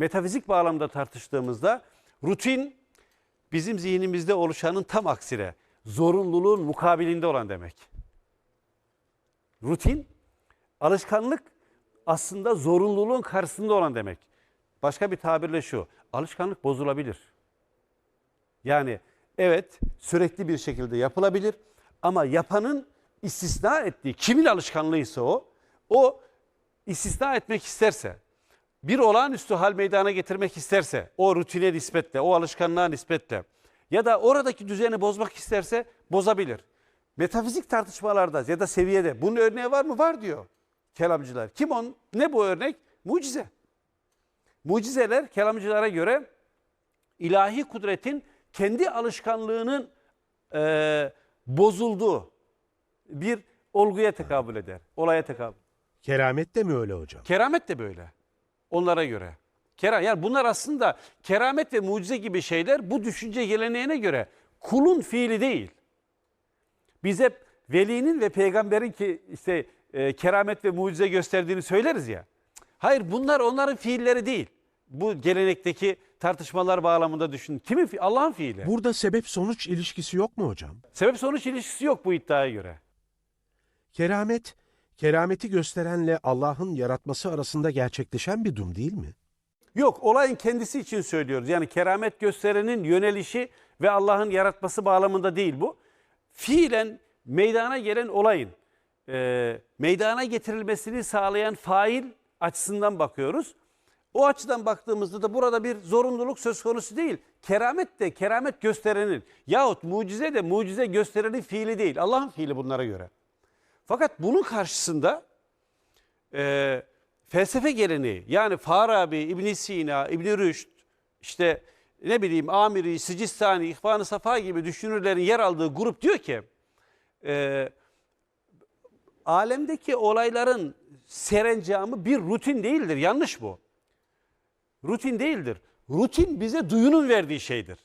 Metafizik bağlamda tartıştığımızda rutin bizim zihnimizde oluşanın tam aksine zorunluluğun mukabilinde olan demek. Rutin, alışkanlık aslında zorunluluğun karşısında olan demek. Başka bir tabirle şu, alışkanlık bozulabilir. Yani evet sürekli bir şekilde yapılabilir ama yapanın istisna ettiği kimin alışkanlığıysa o, o istisna etmek isterse, bir olağanüstü hal meydana getirmek isterse, o rutine nispetle, o alışkanlığa nispetle ya da oradaki düzeni bozmak isterse bozabilir. Metafizik tartışmalarda ya da seviyede bunun örneği var mı? Var diyor kelamcılar. Kim on? Ne bu örnek? Mucize. Mucizeler kelamcılara göre ilahi kudretin kendi alışkanlığının eee, bozulduğu bir olguya tekabül eder. Olaya tekabül. Keramet de mi öyle hocam? Keramet de böyle. Onlara göre. Kera, yani bunlar aslında keramet ve mucize gibi şeyler bu düşünce geleneğine göre kulun fiili değil. Biz hep velinin ve peygamberin ki işte e, keramet ve mucize gösterdiğini söyleriz ya. Hayır bunlar onların fiilleri değil. Bu gelenekteki tartışmalar bağlamında düşün. Kimin fi- Allah'ın fiili. Burada sebep sonuç ilişkisi yok mu hocam? Sebep sonuç ilişkisi yok bu iddiaya göre. Keramet, kerameti gösterenle Allah'ın yaratması arasında gerçekleşen bir durum değil mi? Yok olayın kendisi için söylüyoruz. Yani keramet gösterenin yönelişi ve Allah'ın yaratması bağlamında değil bu. Fiilen meydana gelen olayın e, meydana getirilmesini sağlayan fail açısından bakıyoruz. O açıdan baktığımızda da burada bir zorunluluk söz konusu değil. Keramet de keramet gösterenin yahut mucize de mucize gösterenin fiili değil. Allah'ın fiili bunlara göre. Fakat bunun karşısında e, felsefe geleneği yani Farabi, İbn Sina, İbn Rüşd, işte ne bileyim Amiri, Sicistani, İhvan-ı Safa gibi düşünürlerin yer aldığı grup diyor ki e, alemdeki olayların serencamı bir rutin değildir. Yanlış bu. Rutin değildir. Rutin bize duyunun verdiği şeydir.